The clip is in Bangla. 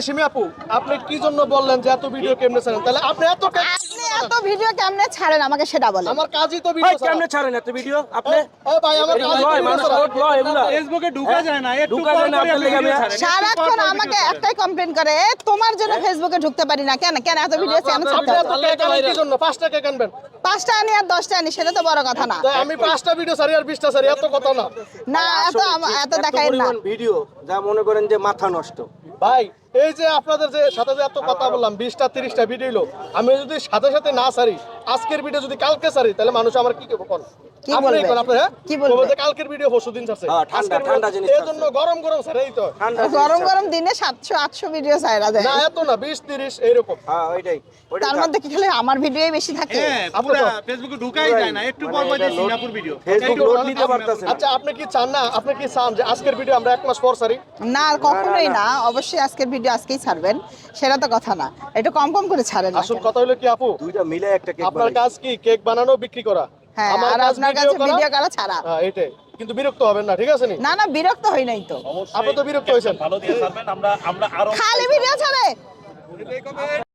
সিমি আপু আপনি কি জন্য বললেন যে এত ভিডিও কেমনে ছাড়েন? তাহলে আপনি এত আপনি এত ভিডিও কেমনে ছাড়েন? আমাকে সেটা বলেন। আমার কাজই তো ভিডিও কেমনে ছাড়েন এত ভিডিও আপনি ও ভাই আমার এগুলা। ফেসবুকে ঢুকা যায় না ঢুকা যায় না আপনার আপনি লেগে আমি- ছাড়েন। সারাক্ষণ আমাকে একটাই কমপ্লেন করে তোমার জন্য ফেসবুকে ঢুকতে পারি না কেন? কেন? এত ভিডিও কেন ছাড়তে আপনি জন্য? পাঁচটা কেক আনবেন পাঁচটা আনি আর দশটা আনি সেটা তো বড় কথা না। আমি পাঁচটা ভিডিও ছাড়ি আর বিশটা ছাড়ি এত কথা না। না এত এত দেখাই না। ভিডিও যা মনে করেন যে মাথা নষ্ট। ভাই, এই যে আপনাদের যে সাথে যে এত কথা বললাম, বিশটা, তিরিশটা ভিডিও আমি যদি সাথে সাথে না সারি, আজকের ভিডিও যদি কালকে সারি, তাহলে মানুষ আমার কি করব কি? আপনি হ্যাঁ? কালকের ভিডিও হ্যাঁ, ঠান্ডা- ঠান্ডা জিনিস এই জন্য গরম গরম ছাড়ে এই তো। গরম গরম দিনে সাতশো আটশো ভিডিও চাইরা দেয় না এত না বিশ তিরিশ এইরকম। হ্যাঁ ওইটাই ওইটাই তার মধ্যে কি খালি আমার ভিডিওই বেশি থাকে? হ্যাঁ আপনি ফেসবুকে ঢুকাই যায় না একটু পর পর সিঙ্গাপুর ভিডিও ফেসবুক লোড নিতে পারতেছে আচ্ছা আপনি কি চান না আপনি কি চান যে আজকের ভিডিও আমরা এক মাস পর সারি না কখনোই না। অবশ্যই আজকের ভিডিও আজকেই ছাড়বেন। সেটা তো কথা না। একটু কম কম করে ছাড়েন আসল কথা হলো কি আপু? দুইটা মিলে একটা কেক আপনার কাজ কি? কেক বানানো বিক্রি করা? হ্যাঁ আর আপনার কাছে ভিডিও করা ছাড়া। হ্যাঁ এটাই। কিন্তু বিরক্ত হবেন না ঠিক আছে নি? না না বিরক্ত হই নাই তো। আপনি তো বিরক্ত হয়েছেন। ভালো দিয়ে আমরা আমরা আরও খালি ভিডিও ছাড়ে।